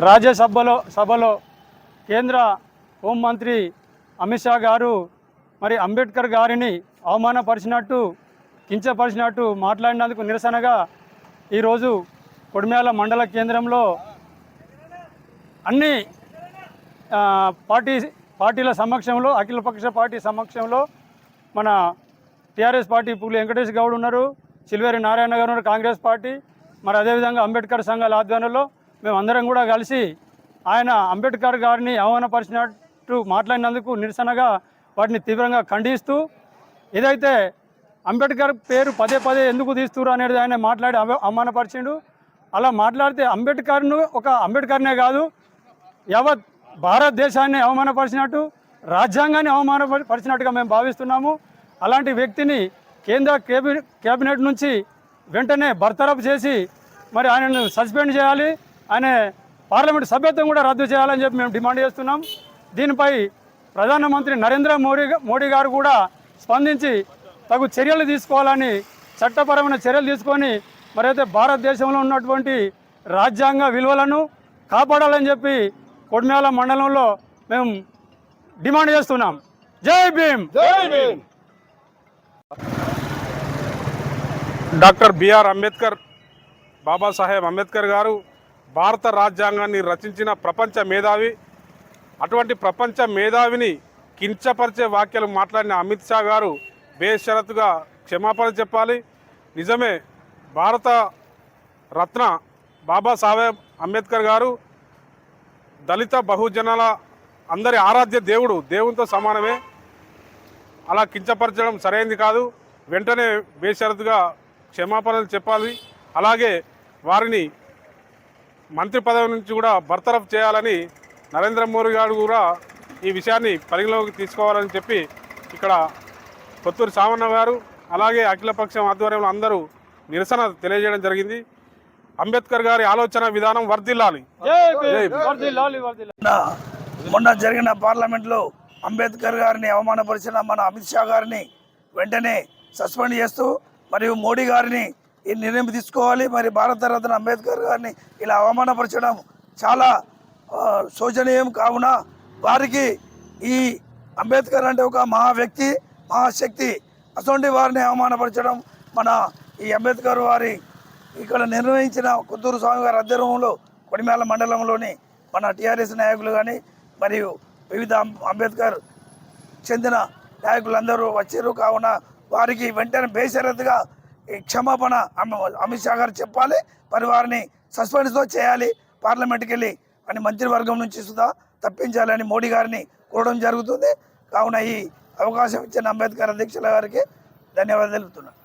రాజ్యసభలో సభలో కేంద్ర హోంమంత్రి అమిత్ షా గారు మరి అంబేద్కర్ గారిని అవమానపరిచినట్టు కించపరిచినట్టు మాట్లాడినందుకు నిరసనగా ఈరోజు కొడిమేల మండల కేంద్రంలో అన్ని పార్టీ పార్టీల సమక్షంలో అఖిలపక్ష పార్టీ సమక్షంలో మన టీఆర్ఎస్ పార్టీ పులి వెంకటేష్ గౌడ్ ఉన్నారు సిల్వేరి నారాయణ గారు ఉన్నారు కాంగ్రెస్ పార్టీ మరి అదేవిధంగా అంబేద్కర్ సంఘాల ఆధ్వర్యంలో మేమందరం కూడా కలిసి ఆయన అంబేద్కర్ గారిని అవమానపరిచినట్టు మాట్లాడినందుకు నిరసనగా వాటిని తీవ్రంగా ఖండిస్తూ ఏదైతే అంబేద్కర్ పేరు పదే పదే ఎందుకు తీస్తురు అనేది ఆయన మాట్లాడి అవమానపరిచిండు. అలా మాట్లాడితే అంబేద్కర్ను ఒక అంబేద్కర్నే కాదు యావత్ భారతదేశాన్ని అవమానపరిచినట్టు రాజ్యాంగాన్ని అవమానపరిచినట్టుగా మేము భావిస్తున్నాము. అలాంటి వ్యక్తిని కేంద్ర కేబినెట్ నుంచి వెంటనే బర్తరఫ్ చేసి మరి ఆయనను సస్పెండ్ చేయాలి. ఆయన పార్లమెంట్ సభ్యత్వం కూడా రద్దు చేయాలని చెప్పి మేము డిమాండ్ చేస్తున్నాం. దీనిపై ప్రధానమంత్రి నరేంద్ర మోడీ మోడీ గారు కూడా స్పందించి తగు చర్యలు తీసుకోవాలని చట్టపరమైన చర్యలు తీసుకొని మరైతే భారతదేశంలో ఉన్నటువంటి రాజ్యాంగ విలువలను కాపాడాలని చెప్పి కొడిమ్యాల మండలంలో మేము డిమాండ్ చేస్తున్నాం. Jai Bhim! Doctor B R Ambedkar Babasaheb Ambedkar గారు భారత రాజ్యాంగాన్ని రచించిన ప్రపంచ మేధావి. అటువంటి ప్రపంచ మేధావిని కించపరిచే వాక్యాలు మాట్లాడిన అమిత్ షా గారు బేషరతుగా క్షమాపణ చెప్పాలి. నిజమే భారత రత్న బాబాసాహెబ్ అంబేద్కర్ గారు దళిత బహుజనాల అందరి ఆరాధ్య దేవుడు దేవునితో సమానమే. అలా కించపరచడం సరైనది కాదు. వెంటనే బేషరతుగా క్షమాపణలు చెప్పాలి. అలాగే వారిని మంత్రి పదవి నుంచి కూడా బర్తరఫ్ చేయాలని నరేంద్ర మోడీ గారు కూడా ఈ విషయాన్ని పరిగణలోకి తీసుకోవాలని చెప్పి ఇక్కడ కొత్తూరు సామన్న గారు అలాగే అఖిలపక్షం ఆధ్వర్యంలో అందరూ నిరసన తెలియజేయడం జరిగింది. అంబేద్కర్ గారి ఆలోచన విధానం వర్ధిల్లాలి. జై భీమ్ వర్ధిల్లాలి, వర్ధిల్లాలి. మొన్న మొన్న జరిగిన పార్లమెంట్లో అంబేద్కర్ గారిని అవమానపరిచిన మన అమిత్ షా గారిని వెంటనే సస్పెండ్ చేస్తూ మరియు మోడీ గారిని ఈ నిర్ణయం తీసుకోవాలి. మరి భారతరత్న అంబేద్కర్ గారిని ఇలా అవమానపరచడం చాలా శోచనీయం కావున వారికి ఈ అంబేద్కర్ అంటే ఒక మహా వ్యక్తి మహాశక్తి. అటువంటి వారిని అవమానపరచడం మన ఈ అంబేద్కర్ వారి ఇక్కడ నిర్వహించిన కొత్తూరు స్వామి గారి అధ్వర్యంలో కొడిమేల మండలంలోని మన టీఆర్ఎస్ నాయకులు కానీ మరియు వివిధ అంబేద్కర్ చెందిన నాయకులందరూ వచ్చారు. కావున వారికి వెంటనే బేషరత్గా క్షమాపణ అమిత్ షా గారు చెప్పాలి మరి వారిని సస్పెండ్తో చేయాలి పార్లమెంట్కి వెళ్ళి అని మంత్రివర్గం నుంచి సుధా తప్పించాలని మోడీ గారిని కోరడం జరుగుతుంది. కావున ఈ అవకాశం ఇచ్చిన అంబేద్కర్ అధ్యక్షుల గారికి ధన్యవాదాలు తెలుపుతున్నాను.